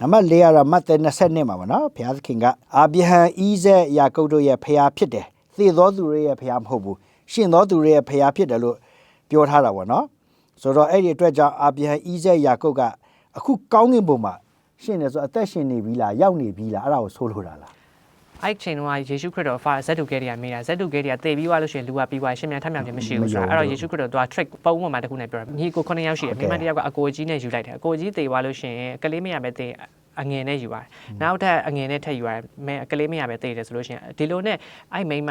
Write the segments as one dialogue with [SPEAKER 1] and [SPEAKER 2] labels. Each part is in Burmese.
[SPEAKER 1] နံပါတ်4ကတော့မတ်သက်22မှာပါနော်ဘုရားသခင်ကအာဗြဟံဣဇက်ယာကုပ်တို့ရဲ့ဖျားဖြစ်တယ်သေသောသူတွေရဲ့ဖျားမဟုတ်ဘူးရှင်သောသူတွေရဲ့ဖျားဖြစ်တယ်လို့ပြောထားတာပေါ့နော်ဆိုတော့အဲ့ဒီအတွက်ကြောင့်အာဗြဟံဣဇက်ယာကုပ်ကအခုကောင်းကင်ဘုံမှာရှင်တယ်ဆိုအသက်ရှင်နေပြီလားရောက်နေပြီလားအဲ့ဒါကိုဆိုလိုတာလား
[SPEAKER 2] အဲ့ချိန်တုန်းကယေရှုခရစ်တော်ဖာဇက်တူကဲတွေကမေးတာဇက်တူကဲတွေကတေပြီးသွားလို့ရှိရင်လူကပြီးသွားရှင်မြန်ထမြောက်ခြင်းမရှိဘူးဆိုတာအဲ့တော့ယေရှုခရစ်တော်က trick ပုံမှန်မှာတစ်ခုနဲ့ပြောတာညီကို9ယောက်ရှိတယ်မိမတစ်ယောက်ကအကိုကြီးနဲ့ယူလိုက်တယ်အကိုကြီးတေသွားလို့ရှိရင်ကလေးမရပဲတေအငယ်နဲ့ယူရတယ်နောက်ထပ်အငယ်နဲ့ထပ်ယူရတယ်မဲကလေးမရပဲတေတယ်ဆိုလို့ရှိရင်ဒီလိုနဲ့အဲ့မိမ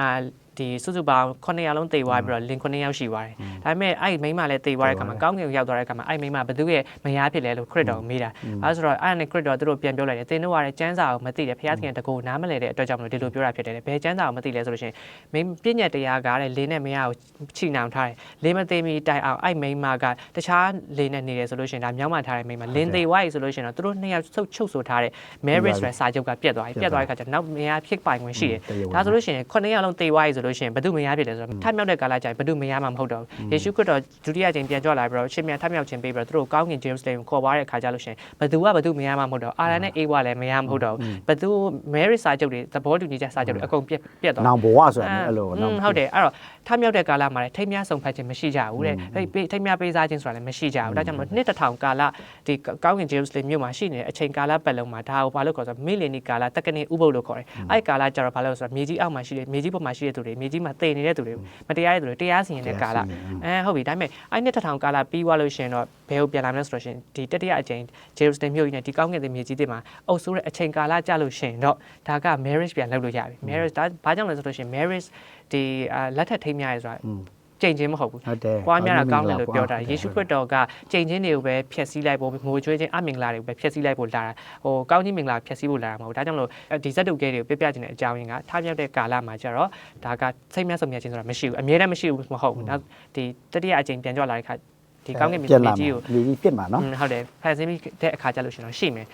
[SPEAKER 2] ဒီစုစုပေါင်း9ယောက်လုံးတေသွားပြီးတော့လင်9ယောက်ရှိသွားတယ်ဒါပေမဲ့အဲ့မိမလည်းတေသွားတဲ့အခါမှာကောင်းကင်ကိုရောက်သွားတဲ့အခါမှာအဲ့မိမဘသူရဲ့မယားဖြစ်လဲလို့ခရစ်တော်ကိုမေးတာအဲဆိုတော့အဲ့ဒါနဲ့ခရစ်တော်သူတို့ပြန်ပြောလိုက်တယ်တင်းတို့ကလည်းကျမ်းစာကိုမသိတယ်ဘုရားသခင်တကူနားမလဲတဲ့အတွက်ကြောင့်မလို့ဒီလိုပြောတာဖြစ်တယ်ဘယ်ကျမ်းစာကိုမသိလဲဆိုလို့ရှိရင်မင်းပြည့်ညက်တရားကားတဲ့လင်းနဲ့မယားကိုချိနှောင်ထားတယ်လင်းမသိမီတိုင်အောင်အဲ့မိမကတခြားလင်းနဲ့နေတယ်ဆိုလို့ရှိရင်ဒါမြောင်းမှထားတဲ့မိမလင်းသေးဝါးကြီးဆိုလို့ရှိရင်တော့သူတို့နှစ်ယောက်ဆုတ်ချုပ်ဆိုထားတဲ့ marriage ဆိုတဲ့စာချုပ်ကပြတ်သွားပြီပြတ်သွားတဲ့အခါကျနောက်မယားဖြစ်ပိုင်ဝင်ရှိတယ်ဒါဆိုလို့ရှိရင်ခုနှစ်ယောက်လုံးသေဝါးကြီးဆိုလို့ရှိရင်ဘသူမယားဖြစ်တယ်ဆိုတော့ထမြောက်တဲ့ကာလကျရင်ဘသူမယားမှမဟုတ်တော့ဘူးယေရှုခရစ်တော်ဒုတိယကြိမ်ပြန်ကြွလာပြီးတော့ရှင်မြန်ထမြောက်ခြင်းပေးပြီးတော့သူတို့ကောင်းကင် James တွေကိုခေါ်သွားတဲ့အခါကျလို့ရှိရင်ဘသူကဘသူမယားမှမဟုတ်တော့အာရန်နဲ့အေဝါလည်းမယားမဟုတ်တော့ဘူးဘသူ marriage စာချုပ်တွေသဘောတူညီချက်စာချုပ်တွေအကုန်ပြတ်ပြတ်သွား
[SPEAKER 1] နောင်ဘဝဆိုတာအဲ့လို
[SPEAKER 2] อื
[SPEAKER 1] နော်
[SPEAKER 2] มဟုတ်တယ်အဲ့တော့ထမြောက်တဲ့ကာလမှာလည်းထိမ်းများဆုံးဖတ်ခြင်းမရှိကြဘူးတဲ့အဲ့ဒီထိမ်းများပေးစားခြင်းဆိုတာလည်းမရှိကြဘူးဒါကြောင့်မလို့နှစ်တစ်ထောင်ကာလဒီကောင်းကင်ဂျေရုဆလင်မြို့မှာရှိနေတဲ့အချိန်ကာလပတ်လုံးမှာဒါကိုဘာလို့ခေါ်ဆိုမီလီနီကာလတက္ကနီဥပုပ်လို့ခေါ်တယ်အဲ့ဒီကာလကျတော့ဘာလို့လဲဆိုတော့မြေကြီးအောက်မှာရှိတဲ့မြေကြီးပေါ်မှာရှိတဲ့သူတွေမြေကြီးမှာတည်နေတဲ့သူတွေမတရားတဲ့သူတွေတရားစီရင်တဲ့ကာလအဲဟုတ်ပြီဒါပေမဲ့အဲ့နှစ်တစ်ထောင်ကာလပြီးသွားလို့ရှိရင်တော့ဘယ်ကိုပြန်လာမလဲဆိုတော့ရှင်ဒီတတိယအချိန်ဂျေရုဆလင်မြို့ကြီးနဲ့ဒီကောင်းကင်တဲ့မြေကြီးတွေမှာအုပ်ဆိုးတဲ့အချိန်ကာလကြာလို့ရှိရင်တော့ဒါက marriage ပြန်လုပ်လို့ရပြီ marriage ဒါဘာကြောင့်လဲဆိုတော့ရှင် marriage ဒီအာလက်ထက်ထိမ်းများရဲဆိုတာ ကြိမ်ချင်းမဟုတ်ဘူး
[SPEAKER 1] ဟုတ်တယ်
[SPEAKER 2] ပွားများတာကောင်းတယ်လို့ပြောတာယေရှုခရစ်တော်ကကြိမ်ချင်းတွေကိုပဲဖျက်ဆီးလိုက်ဖို့ငိုကြွေးခြင်းအမင်္ဂလာတွေကိုပဲဖျက်ဆီးလိုက်ဖို့လာတာဟိုကောင်းကြီးမင်္ဂလာဖျက်ဆီးဖို့လာတာမဟုတ်ဘူးဒါကြောင့်မလို့ဒီဇက်တုတ်ကဲတွေကိုပြပြခြင်းတဲ့အကြောင်းရင်းကထားမြောက်တဲ့ကာလမှာကျတော့ဒါကစိတ်မျက်စုံမျက်ခြင်းဆိုတာမရှိဘူးအမြဲတမ်းမရှိဘူးမဟုတ်ဘူးနောက်ဒီတတိယအကြိမ်ပြန်ကြွလာတဲ့အခါဒီကောင်းကင်မြေကြီးကို
[SPEAKER 1] မြေကြီးပြစ်မှာနော်
[SPEAKER 2] ဟုတ်တယ်ဖန်ဆင်းပြီးတဲ့အခါကျလို့ရှိရင်တော့ရှိမယ်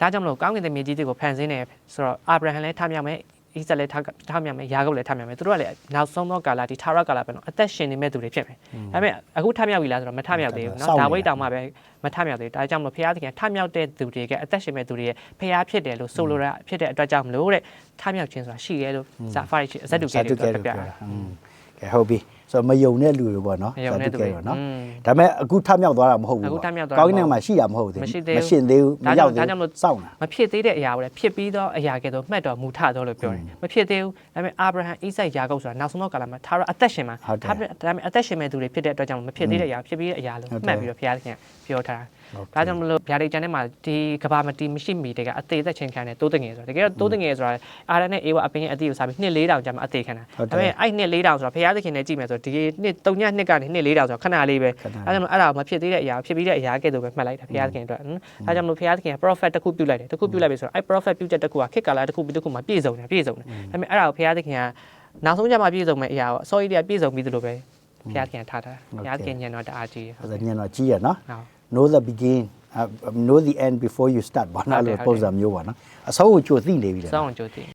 [SPEAKER 2] ဒါကြောင့်မလို့ကောင်းကင်မြေကြီးတွေကိုဖန်ဆင်းတယ်ဆိုတော့အာဗြဟံလည်းထားမြောက်မယ် ဣဇက်လည်းထားထားမြောက်မယ်ယာကုပ်လည်းထားမြောက်မယ်သူတို့ကလည်းနောက်ဆုံးသောကာလဒီထာဝရကာလပဲနော်အသက်ရှင်နေမဲ့သူတွေဖြစ်မယ်ဒါပေမဲ့အခုထားမြောက်ပြီလားဆိုတော့မထားမြောက်သေးဘူးနော်ဒါဝိတ်တောင်မှပဲမထားမြောက်သေးဘူးဒါကြောင့်မလို့ဖခင်သခင်ထားမြောက်တဲ့သူတွေကအသက်ရှင်မဲ့သူတွေရဲ့ဖခင်ဖြစ်တယ်လို့ဆိုလိုတာဖြစ်တဲ့အတွက်ကြောင့်မလို့တဲ့ထားမြောက်ခြင်းဆိုတာရှိတယ်လို့ဇာဖာရီဇက်တူကဲတွေပြောပြတာ
[SPEAKER 1] อืมကဲဟုတ်ပြီ ဆိုတော့မယုံတဲ့လူတွေပေါ့နော်
[SPEAKER 2] မယုံတဲ့သူတွေ
[SPEAKER 1] ဇာတိကဲပေါ့နော်
[SPEAKER 2] อืม
[SPEAKER 1] ဒါပေမဲ့အခုထမြောက်သွားတာမဟုတ်ဘူး
[SPEAKER 2] အခု
[SPEAKER 1] ပေါ့
[SPEAKER 2] ထမြောက်သွားတာ
[SPEAKER 1] ကောင်းကင်ထဲမှာရှိတာမဟုတ်သေး
[SPEAKER 2] မရှိ
[SPEAKER 1] ဘူး
[SPEAKER 2] သေးဘူး
[SPEAKER 1] ရှင်သေးဘူးမ
[SPEAKER 2] ဒါကြော
[SPEAKER 1] ရော
[SPEAKER 2] င့်
[SPEAKER 1] က်သေး
[SPEAKER 2] ဒါကြောင့်မလို့
[SPEAKER 1] စောင့်တာ
[SPEAKER 2] မဖြစ်သေးတဲ့အရာကိုလည်းဖြစ်ပြီးတော့အရာကဲတော့မှတ်တော်မူထတော့လို့ပြောတယ်မဖြစ်သေးဘူးဒါပေမဲ့အာဗြဟံဣဇက်ယာကုပ်ဆိုတာနောက်ဆုံးတော့ကာလမှာထာဝရအသက်ရှင်မှာ
[SPEAKER 1] ဟုတ်တယ်
[SPEAKER 2] ဒါပေမဲ့အသက်ရှင်မဲ့သူတွေဖြစ်တဲ့အတွက်ကြောင့်မဖြစ်သေးတဲ့အရာဖြစ်ပြီးတဲ့အရာလို့
[SPEAKER 1] ဟုတ်တယ်
[SPEAKER 2] မှတ်ပြီးတော့ဘုရားသခင်ပြောထားတာ
[SPEAKER 1] ဟုတ်ကဲ့
[SPEAKER 2] ဒါကြောင့်မလို့ဗျာဒိတ်ကျန်ထဲမှာဒီကဘာမတီမရှိမီတကအသေးသက်ချင်းခံတဲ့တိုးတငယ်ဆိုတာတကယ်တော့တိုးတငယ်ဆိုတာအာရနဲ့အေဝအပင်းရဲ့အသေးကိုစားပြီးနှစ်၄တောင်ကြာမှအသေးခံတာ
[SPEAKER 1] ဟုတ်တယ်
[SPEAKER 2] ဒါပေမဲ့အဲ့နှစ်၄တောင်ဆိုတာဘုရားသခင်နဲ့ကြည့်မယ်ဆိုတော့ဒီနှစ်၃ညနှစ်ကနေနှစ်၄တောင်ဆိုတော့ခဏလေးပဲ
[SPEAKER 1] ခဏလေး
[SPEAKER 2] ဒါကြောင့်မလို့အဲ့ဒါကိုမဖြစ်သေးတဲ့အရာကိုဖြစ်ပြီးတဲ့အရာကဲ့သို့ပဲမှတ်လိုက်တာဘုရားသခင်အတွက်ဟမ်ဒါကြောင့်မလို့ဘုရားသခင်က prophet တစ်ခုပြုတ်လိုက်တယ်တစ်ခုပြုတ်လိုက်ပြီဆိုတော့အဲ့ prophet ပြုတ်ချက်တစ်ခုကခေတ်ကာလတစ်ခုပြီးတစ်ခုမှာပြည့်စုံတယ်ပြည့်စုံတယ်ဒါပေမဲ့အဲ့ဒါကိုဘုရားသခင်ကနောက်ဆုံးကျမှပြည့်စုံမဲ့အရာကိုအစောကြီးတည်းကပြည့်စုံပြီးသလိုပဲဘုရားသခင်ထားတာဘုရားသခင်ညံတော်တအားကြီးတယ်
[SPEAKER 1] ဆိုတော့ညံတော့ကြီးရနော်
[SPEAKER 2] ဟုတ်
[SPEAKER 1] know the begin uh, know the end before you start ဘာ
[SPEAKER 2] ဟုတ်တယ်
[SPEAKER 1] လို့
[SPEAKER 2] ဟုတ်တယ်
[SPEAKER 1] ပုံစံမျိုးပါနော်အဆုံးကိုကြိုသိနေပြီလေ
[SPEAKER 2] စောင်းအောင်ကြိုးတည်